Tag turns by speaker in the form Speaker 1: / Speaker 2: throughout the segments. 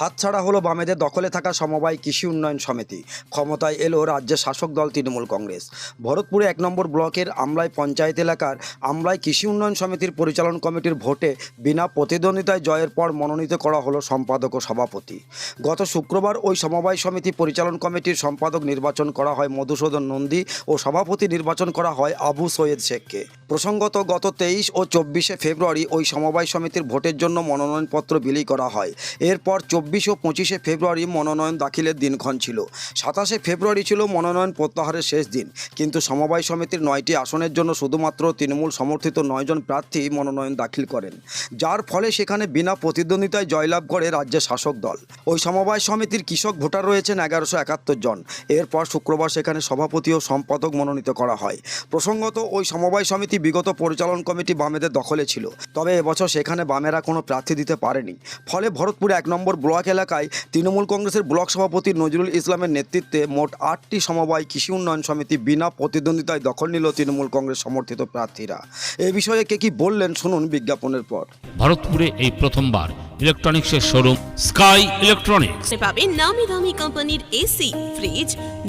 Speaker 1: হাতছাড়া হলো বামেদের দখলে থাকা সমবায় কৃষি উন্নয়ন সমিতি। ক্ষমতায় এলো রাজ্যের শাসক দল তৃণমূল কংগ্রেস। ভরতপুরে এক নম্বর ব্লকের আমলাই পঞ্চায়েত এলাকার আমলাই কৃষি উন্নয়ন সমিতির পরিচালন কমিটির ভোটে বিনা প্রতিদ্বন্দ্বিতায় জয়ের পর মনোনীত করা হলো সম্পাদক ও সভাপতি। গত শুক্রবার ওই সমবায় সমিতি পরিচালন কমিটির সম্পাদক নির্বাচন করা হয় মধুসূদন নন্দী ও সভাপতি নির্বাচন করা হয় আবু সৈয়দ শেখকে। প্রসঙ্গত গত তেইশ ও চব্বিশে ফেব্রুয়ারি ওই সমবায় সমিতির ভোটের জন্য মনোনয়নপত্র বিলি করা হয়। এরপর চব্বিশ ও পঁচিশে ফেব্রুয়ারি মনোনয়ন দাখিলের দিনক্ষণ ছিল। সাতাশে ফেব্রুয়ারি ছিল মনোনয়ন প্রত্যাহারের শেষ দিন। কিন্তু সমবায় সমিতির নয়টি আসনের জন্য শুধুমাত্র তৃণমূল সমর্থিত নয়জন প্রার্থী মনোনয়ন দাখিল করেন। যার ফলে সেখানে বিনা প্রতিদ্বন্দ্বিতায় জয়লাভ করে রাজ্যের শাসক দল। ওই সমবায় সমিতির কৃষক ভোটার রয়েছেন এগারোশো একাত্তর জন। এরপর শুক্রবার সেখানে সভাপতি ও সম্পাদক মনোনীত করা হয়। প্রসঙ্গত, ওই সমবায় সমিতি বিগত পরিচালন কমিটি বামেদের দখলে ছিল। তবে এবছর সেখানে বামেরা কোনো প্রার্থী দিতে পারেনি। ফলে ভরতপুর এক নম্বর ব্লক এলাকায় তৃণমূল কংগ্রেসের ব্লক সভাপতি নজরুল ইসলামের নেতৃত্বে মোট আটটি সমবায় কৃষি উন্নয়ন সমিতি বিনা প্রতিদ্বন্দ্বিতায় দখল নিল তৃণমূল কংগ্রেস সমর্থিত প্রার্থীরা। এ বিষয়ে কে কি বললেন শুনুন বিজ্ঞাপনের পর।
Speaker 2: ভারতপুরে এই প্রথমবার ইলেকট্রনিক্সের শোরুম স্কাই ইলেকট্রনিক্স।
Speaker 3: পাবেন নামি দামি কোম্পানির AC fridge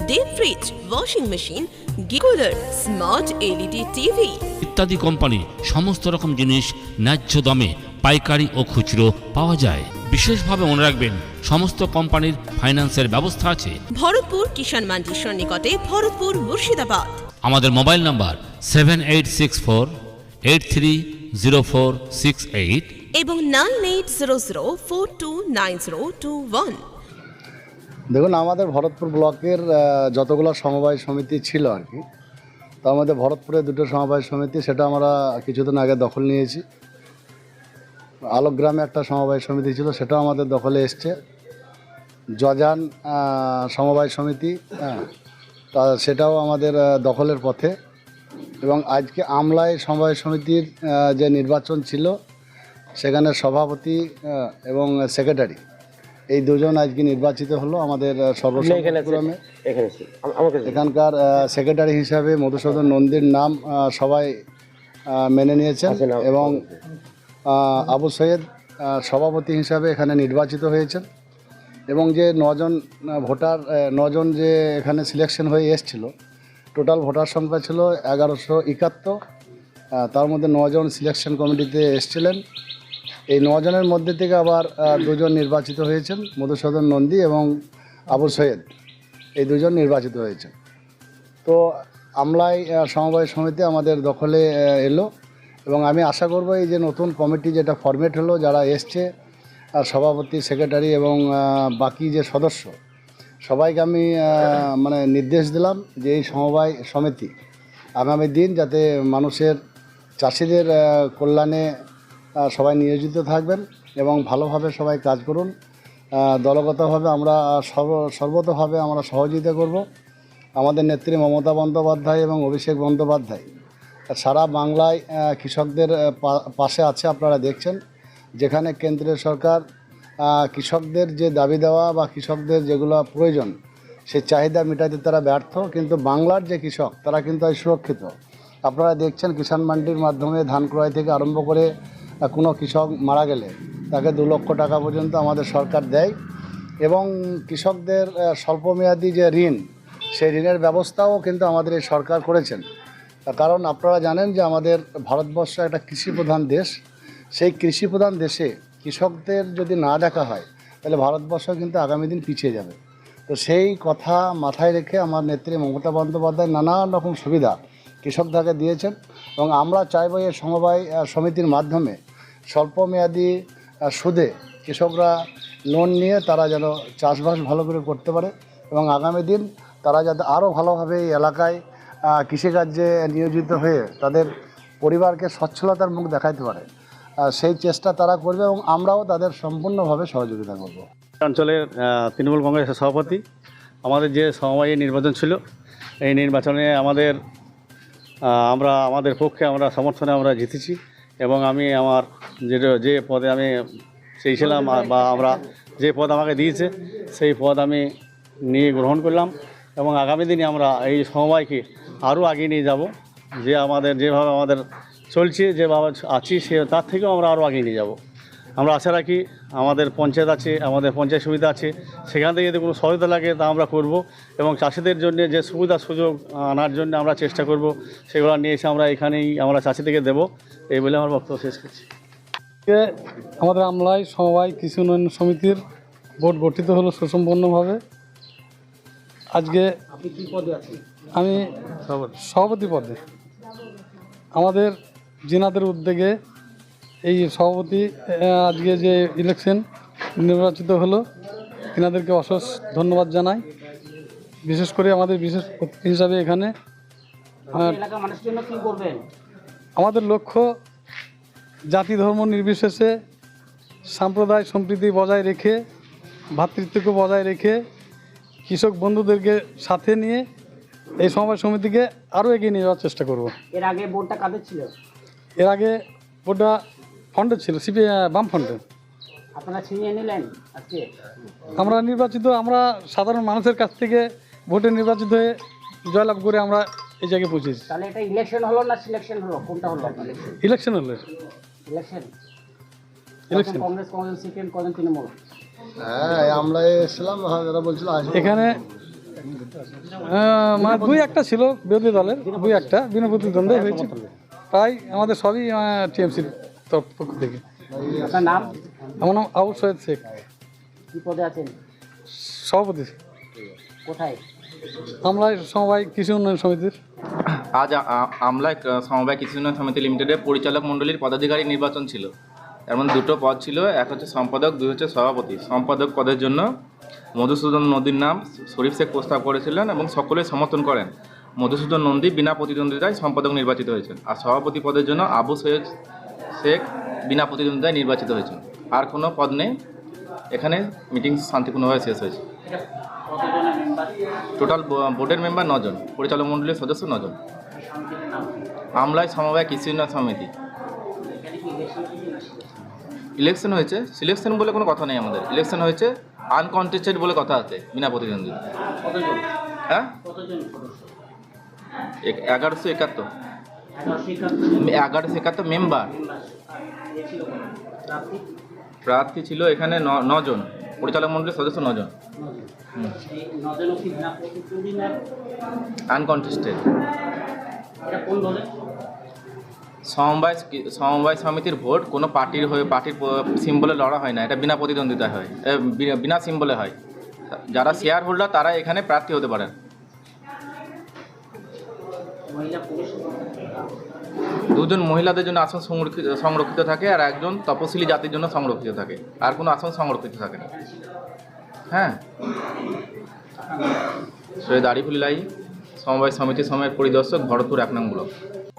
Speaker 3: deep fridge washing machine গিকুলার smart LED TV.
Speaker 2: ইত্যাদি কোম্পানির সমস্ত রকম জিনিস ন্যায্য দামে পাইকারি ও খুচরো পাওয়া যায়। বিশেষভাবে মনে রাখবেন সমস্ত কোম্পানির ফাইন্যান্সের ব্যবস্থা আছে।
Speaker 3: ভরতপুর কিষাণ মান্ডির সন্নিকটে ভরতপুর মুর্শিদাবাদ।
Speaker 2: আমাদের mobile number seven eight six four eight three zero four six eight.
Speaker 3: এবং nine eight zero zero four two nine zero two one.
Speaker 4: দেখুন আমাদের ভরতপুর ব্লকের যতগুলো সমবায় সমিতি ছিল আর কি তো আমাদের ভরতপুরে দুটো সমবায় সমিতি সেটা আমরা কিছুদিন আগে দখল নিয়েছি। আলোকগ্রামে একটা সমবায় সমিতি ছিল সেটাও আমাদের দখলে এসছে। জজান সমবায় সমিতি হ্যাঁ তা সেটাও আমাদের দখলের পথে। এবং আজকে আমলায় সমবায় সমিতির যে নির্বাচন ছিল সেখানে সভাপতি এবং সেক্রেটারি এই দুজন আজকে নির্বাচিত হলো আমাদের সর্বসম্মতিক্রমে। এখানকার সেক্রেটারি হিসাবে মধুসূদন নন্দীর নাম সবাই মেনে নিয়েছেন এবং আহ, আবু সৈয়দ সভাপতি হিসাবে এখানে নির্বাচিত হয়েছেন এবং যে নজন ভোটার নজন যে এখানে সিলেকশন হয়ে এসছিল টোটাল ভোটার সংখ্যা ছিল এগারোশো একাত্তর। তার মধ্যে নজন সিলেকশন কমিটিতে এসছিলেন। এই নজনের মধ্যে থেকে আবার দুজন নির্বাচিত হয়েছেন, মধুসূদন নন্দী এবং আবু সৈয়দ। এই দুজন নির্বাচিত হয়েছেন। তো আমলাই সমবায় সমিতি আমাদের দখলে এলো। এবং আমি আশা করব এই যে নতুন কমিটি যেটা ফরমেট হলো, যারা এসছে, আর সভাপতি সেক্রেটারি এবং বাকি যে সদস্য, সবাইকে আমি মানে নির্দেশ দিলাম যে এই সমবায় সমিতি আগামী দিন যাতে মানুষের, চাষিদের কল্যাণে সবাই নিয়োজিত থাকবেন এবং ভালোভাবে সবাই কাজ করুন। দলগতভাবে আমরা সর্ব, সর্বতভাবে আমরা সহযোগিতা করব। আমাদের নেত্রী মমতা বন্দ্যোপাধ্যায় এবং অভিষেক বন্দ্যোপাধ্যায়। সারা বাংলায় কৃষকদের পাশে আছে আপনারা দেখছেন। যেখানে কেন্দ্রীয় সরকার কৃষকদের যে দাবি দেওয়া বা কৃষকদের যেগুলো প্রয়োজন, সে চাহিদা মেটাতে তারা ব্যর্থ। কিন্তু বাংলার যে কৃষক, তারা কিন্তু সুরক্ষিত। আপনারা দেখছেন কিষাণ মান্ডির মাধ্যমে ধান ক্রয় থেকে আরম্ভ করে কোনো কৃষক মারা গেলে, তাকে দু লক্ষ টাকা পর্যন্ত আমাদের সরকার দেয়। এবং কৃষকদের স্বল্পমেয়াদী যে ঋণ, সেই ঋণের ব্যবস্থাও কিন্তু আমাদের এই সরকার করেছেন। কারণ আপনারা জানেন যে আমাদের ভারতবর্ষ একটা কৃষি প্রধান দেশ। সেই কৃষি প্রধান দেশে কৃষকদের যদি না দেখা হয়, তাহলে ভারতবর্ষ কিন্তু আগামী দিন পিছিয়ে যাবে। তো সেই কথা মাথায় রেখে আমার নেত্রী মমতা বন্দ্যোপাধ্যায় নানান রকম সুবিধা কৃষকদেরকে দিয়েছেন এবং আমরা চাইব এই সমবায় সমিতির মাধ্যমে স্বল্পমেয়াদী সুদে কৃষকরা লোন নিয়ে তারা যেন চাষবাস ভালো করে করতে পারে এবং আগামী দিন তারা যাতে আরও ভালোভাবে এই এলাকায় কৃষিকার্যে নিয়োজিত হয়ে তাদের পরিবারকে সচ্ছলতার মুখ দেখাইতে পারে। সেই চেষ্টা তারা করবে এবং আমরাও তাদের সম্পূর্ণভাবে সহযোগিতা করব।
Speaker 5: অঞ্চলের তৃণমূল কংগ্রেসের সভাপতি, আমাদের যে সমবায় নির্বাচন ছিল, এই নির্বাচনে আমাদের আমরা, আমাদের পক্ষে আমরা, সমর্থনে আমরা জিতেছি এবং আমি আমার যে যে পদে আমি চেয়েছিলাম বা আমরা যে পদ আমাকে দিয়েছে, সেই পদ আমি নিয়ে গ্রহণ করলাম এবং আগামী দিনে আমরা এই সমবায়কে আরও এগিয়ে নিয়ে যাব। যে আমাদের, যেভাবে আমাদের চলছে, যেভাবে আছি, সে, তার থেকেও আমরা আরও এগিয়ে নিয়ে যাব। আমরা আশা রাখি আমাদের পঞ্চায়েত আছে, আমাদের পঞ্চায়েত সুবিধা আছে, সেখান থেকে যদি কোনো সহায়তা লাগে তা আমরা করব এবং চাষিদের জন্য যে সুবিধা সুযোগ আনার জন্য আমরা চেষ্টা করব, সেগুলো নিয়ে এসে আমরা এখানেই আমরা চাষিদেরকে দেবো। এই বলে আমার বক্তব্য শেষ করছি।
Speaker 6: আমাদের আমলায় সমবায় কৃষি উন্নয়ন সমিতির বোর্ড গঠিত হলো সুসম্পন্নভাবে। আজকে আমি সভাপতি। পদে। আমাদের জিনাদের উদ্যোগে এই সভাপতি আজকে যে ইলেকশন নির্বাচিত হলো তিনাদেরকে অশেষ ধন্যবাদ জানাই। বিশেষ করে আমাদের বিশেষ হিসাবে এখানে আহ,
Speaker 7: এলাকার মানুষের জন্য কি করবেন?
Speaker 6: আমাদের লক্ষ্য জাতি ধর্ম নির্বিশেষে সাম্প্রদায় সম্প্রীতি বজায় রেখে ভ্রাতৃত্বকে বজায় রেখে কৃষক বন্ধুদেরকে সাথে নিয়ে এই সমবায় সমিতিকে আরও এগিয়ে নিয়ে যাওয়ার চেষ্টা করব।
Speaker 7: এর আগে বোর্ডটা কাদের ছিল?
Speaker 6: এর আগে ওটা ফন্ডের ছিল সিপি বাম ফন্ডের
Speaker 7: আপনারা ছিনিয়ে নিলেন আজকে?
Speaker 6: আমরা নির্বাচিত আমরা সাধারণ মানুষের কাছ থেকে ভোটে নির্বাচিত হয়ে জয়লাভ করে আমরা এই জায়গায় পৌঁছেছি।
Speaker 7: তাহলে এটা ইলেকশন হলো না সিলেকশন হলো? কোনটা হলো
Speaker 6: ইলেকশন হলো।
Speaker 7: ইলেকশন
Speaker 6: ইলেকশন
Speaker 7: কংগ্রেস কজন সিপিএম কজন তৃণমূল?
Speaker 4: হ্যাঁ আমরা এসেছিলাম যারা বলছিল
Speaker 6: এখানে মানে দুই একটা ছিল বিরোধী দলের দুই একটা বিনা প্রতিদ্বন্দ্বী হয়েছে। তাই আমাদের সবই টিএমসির তরফ পক্ষ থেকে।
Speaker 7: আপনার নাম?
Speaker 6: আমার নাম আবু সৈয়দ শেখ।
Speaker 7: কি পদে আছেন?
Speaker 6: সভাপতি।
Speaker 7: কোথায়?
Speaker 6: আমরা সমবায় কৃষি উন্নয়ন সমিতির।
Speaker 8: আজ আমলায় সমবায় কৃষি উন্নয়ন সমিতি লিমিটেডের পরিচালক মণ্ডলীর পদাধিকারী নির্বাচন ছিল। এমন দুটো পদ ছিল এক হচ্ছে সম্পাদক দুই হচ্ছে সভাপতি। সম্পাদক পদের জন্য মধুসূদন নদীর নাম শরীফ শেখ প্রস্তাব করেছিলেন এবং সকলে সমর্থন করেন। মধুসূদন নন্দী বিনা প্রতিদ্বন্দ্বিতায় সম্পাদক নির্বাচিত হয়েছেন। আর সভাপতি পদের জন্য আবু সৈয়দ শেখ বিনা প্রতিদ্বন্দ্বিতায় নির্বাচিত হয়েছেন। আর কোনো পদ নেই। এখানে মিটিং শান্তিপূর্ণভাবে শেষ হয়েছে। টোটাল বোর্ডের মেম্বার নজন, পরিচালক মণ্ডলীর সদস্য নজন। আমলায় সমবায় কৃষি উন্নয়ন সমিতি। ইলেকশন হয়েছে। সিলেকশন বলে কোনো কথা নেই আমাদের। ইলেকশন হয়েছে আনকন্টেস্টেড বলে কথা আছে বিনা প্রতিদ্বন্দ্বী। হ্যাঁ? এগারোশো একাত্তর। এগারোশো একাত্তর মেম্বার। প্রার্থী? ছিল এখানে নজন। পরিচালক মণ্ডলীর সদস্য নজন। আনকন্টেস্টেড সমবায় সমবায় সমিতির ভোট কোনো পার্টির হয়ে পার্টির সিম্বলে লড়া হয় না এটা বিনা প্রতিদ্বন্দ্বিতা হয় বিনা- সিম্বলে হয়। যারা শেয়ার হোল্ডার তারা এখানে প্রার্থী হতে পারেন। দুজন মহিলাদের জন্য আসন সংরক্ষিত সংরক্ষিত থাকে আর একজন তপশিলি জাতির জন্য সংরক্ষিত থাকে। আর কোনো আসন সংরক্ষিত থাকে না। হ্যাঁ? সৈয়দ আরিফুল লাই সমবায় সমিতির সময়ের পরিদর্শক ভরতপুর এক নং ব্লক।